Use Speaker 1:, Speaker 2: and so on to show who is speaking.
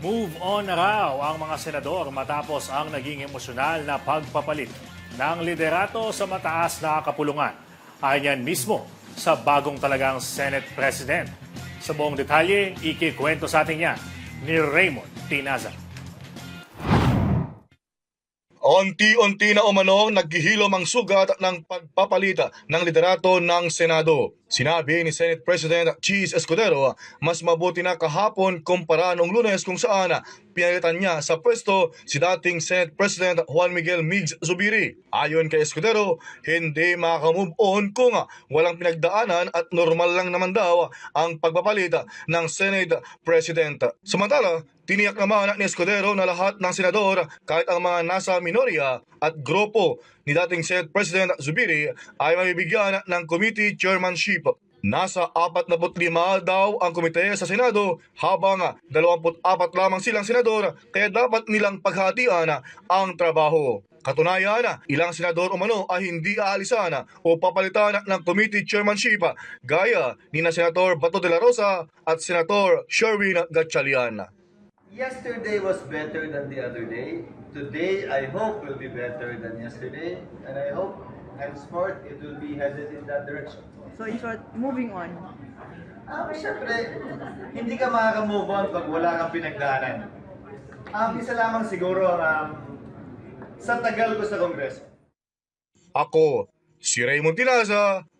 Speaker 1: Move on na raw ang mga senador matapos ang naging emosyonal na pagpapalit ng liderato sa mataas na kapulungan. Ayon yan mismo sa bagong talagang Senate President. Sa buong detalye, ikikwento sa atin yan ni Raymond Tinaza.
Speaker 2: Unti-unti na umanong naghihilom ang sugat ng pagpapalita ng liderato ng Senado. Sinabi ni Senate President Cheese Escudero, mas mabuti na kahapon kumpara noong lunes kung saan pinalitan niya sa pwesto si dating Senate President Juan Miguel Migs Zubiri. Ayon kay Escudero, hindi makakamove on kung walang pinagdaanan at normal lang naman daw ang pagpapalita ng Senate President. Samantala, Tiniyak naman ni Escudero na lahat ng senador, kahit ang mga nasa minorya at grupo ni dating Senate President Zubiri ay mabibigyan ng committee chairmanship. Nasa 45 daw ang komite sa Senado habang 24 lamang silang senador kaya dapat nilang paghatian ang trabaho. Katunayan, ilang senador umano ay hindi aalisan o papalitan ng committee chairmanship gaya ni na Senator Bato de la Rosa at Senator Sherwin Gatchalian.
Speaker 3: Yesterday was better than the other day. Today, I hope will be better than yesterday. And I hope henceforth it will be headed in that direction.
Speaker 4: So in short, moving on.
Speaker 3: Ah, syempre, hindi ka makaka-move on pag wala kang pinagdaanan. Ang isa lamang siguro ang um, sa tagal ko sa Kongreso.
Speaker 2: Ako, si Raymond Tinaza